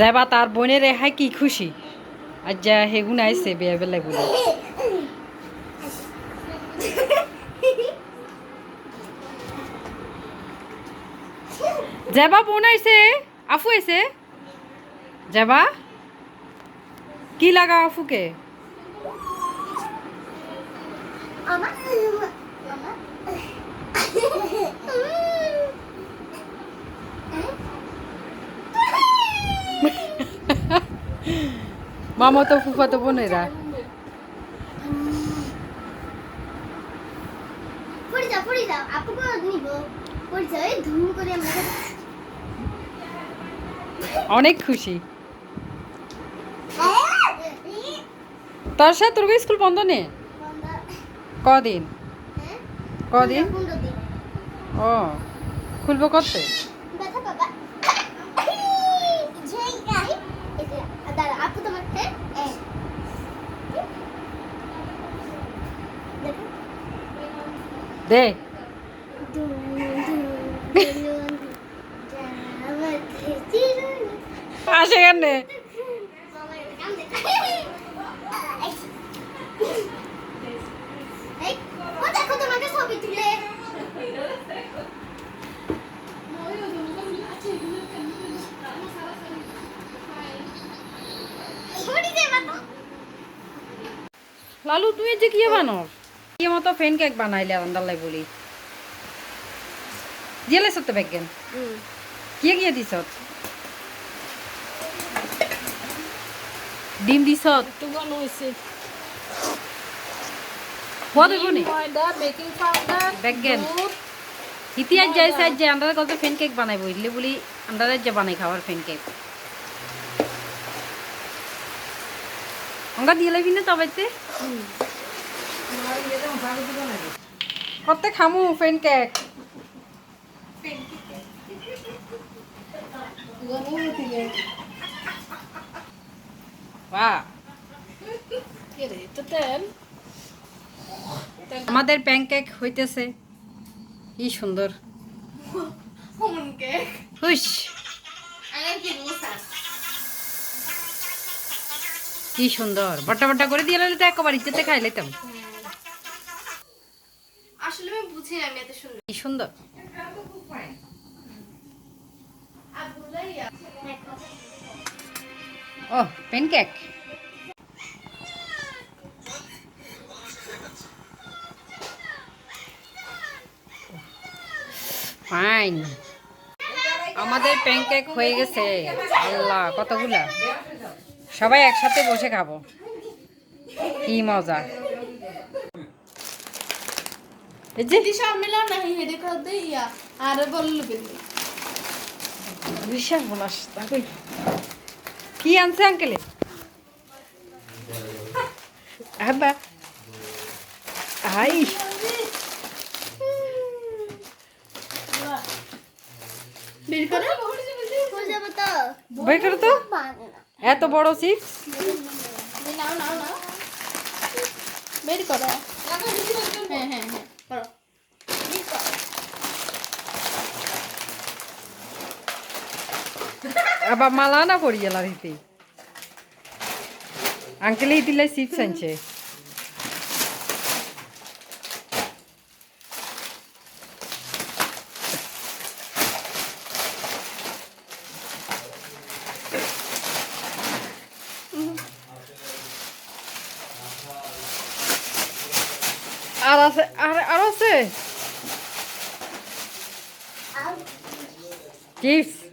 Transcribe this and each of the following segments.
যাবা তার বোনের রেহাই কি খুশি? আর যা হেগুন আইসে বিয়ে বেলা। গুলো যাবা বোন আইসে আফু আইসে যাবা কি লাগা আফুকে? আমার মামা তো ফুফা তো বোনেরা। অনেক খুশি। তার সাথে তোর স্কুল বন্ধ নেই? কদিন? কদিন? ও খুলবো কত দে। আসে কেন লালু তুই যে কি বানো কি মতো ফেন কেক বানাইলে আন্দালাই বলি? দিয়েলে সত্য বেগেন কি গিয়ে দিছ ডিম দুধ। ইতিহাস যাই সাইজ যে আন্দারে কত ফেন কেক বানাইবো ইডলি বলি আন্দারে যে বানাই খাবার ফেন কেক অঙ্গা দিয়ে লাইবি না কত খামু ফেন কেক আমাদের প্যানকেক হইতেছে। কি সুন্দর। কি সুন্দর। বটা বটা করে দিয়ে লাইলে তো একবার ইচ্ছেতে খাই লাইতাম। আসলে আমি এত সুন্দর। কি সুন্দর। ও প্যানকেক ফাইন আমাদের প্যানকেক হয়ে গেছে। আল্লাহ, কতগুলা? সবাই একসাথে বসে খাব। কি মজা। যদি নাহি হেডে কর দে ইয়া আর বলল বিল্লি বিশাল বলাস তাকে। কি আনছে আঙ্কেলে আবা আই। বের করে। যাবে তো বের করো তো। এত বড় চিপস নাও নাও নাও। বের করো। হ্যাঁ হ্যাঁ হ্যাঁ। আবার মালা না করিয়ে লারিতে আঙ্কেলে দিলে চিপস আনছে আর আছে আর আর আছে? চিপস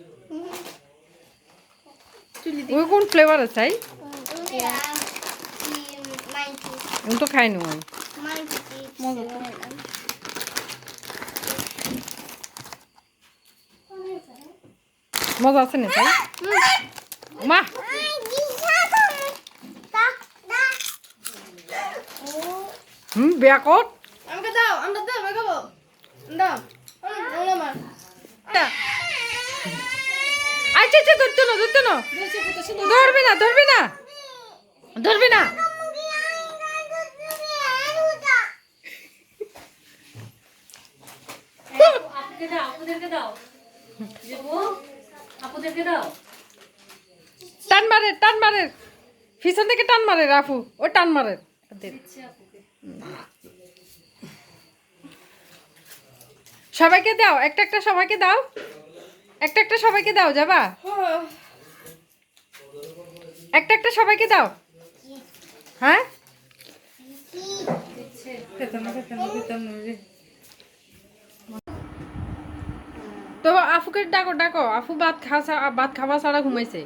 ওই কোন ফ্লেভার আছে তাই ইয়া নাইনটি আমি তো খাই নি আমি নাইনটি মজা আছে না তাই মা হুম ব্যাকট আমাকে দাও আমরা দাও আমি খাব দাও ওলা মা আচ্ছা আচ্ছা ধরতো না ধরতো না। ধরবি না ধরবি না। ধরবি না। আপুদেরকে দাও। মারে টান মারে। পিছন থেকে টান মারে রাফু। ও টান মারে। সবাইকে দাও একটা একটা সবাইকে দাও। একটা একটা সবাইকে দাও, যাবা? একটা একটা সবাইকে দাও। হ্যাঁ? তো আফুকে ডাকো ডাকো। আফু ভাত খাওয়া ভাত খাওয়া ছাড়া ঘুমাইছে।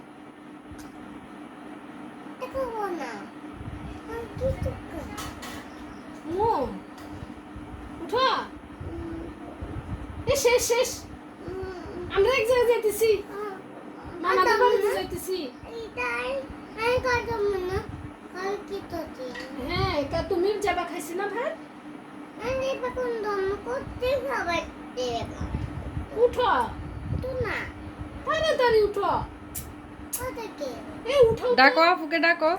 উঠো। শেষ শেষ। আমরা এক জায়গায় যাইতেছি। মামাদের বাড়িতে যাইতেছি। এটাই। আমি কাটব না আর কি তো হ্যাঁ কা তুমি যাবা খাইছি না ভাই? আমি এখন দম করতে খাবার উঠো। তো না। তাড়াতাড়ি উঠো। ওটাকে এ উঠো ডাকো আফুকে ডাকো।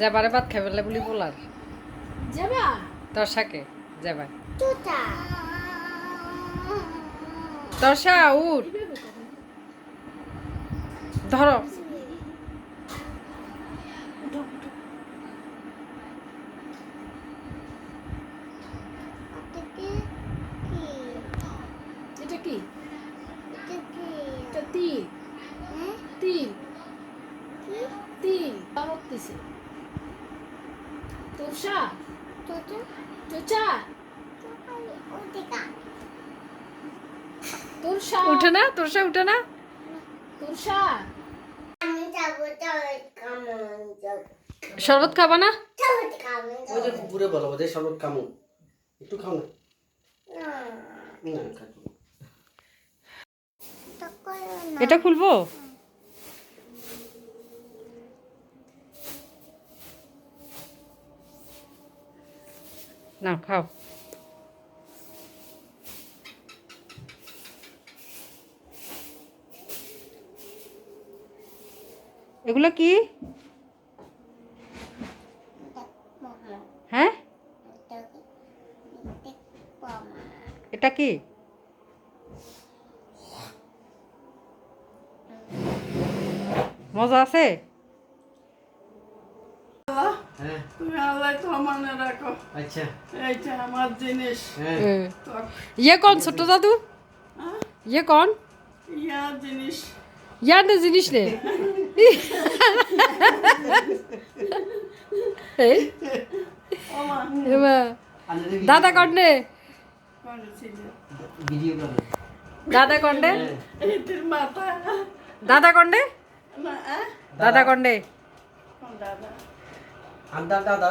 যাবারে ভাত খাইবেলে বলি বলার। যাবা? তর্ষাকে যাবা তর্ষা উঠ। ধরো। এটা কি? এটা কি? তোরসা উঠে না তর্ষা উঠে না? তোরসা আমি যাব শরবত খাবা না? ওই যে পুকুরে বলো যে শরবত কামু একটু খাও না। এটা খুলবো? না খাও। এগুলো কি? হ্যাঁ? এটা কি? মজা আছে? হ্যাঁ তুমি আল্লাহ মনে রাখো আচ্ছা। এইটা আমার জিনিস হ্যাঁ ইয়ে কোন ছোট দাদু? ইয়ে কোন? ইয়া জিনিস। ইয়ার জিনিস নে। দাদা কন্ডে দাদা কন্ডে দাদা কন্ডে দাদা কন্ডে কোন দাদা দাদা দাদা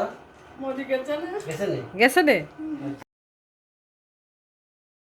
গেছে নে গেছে নে।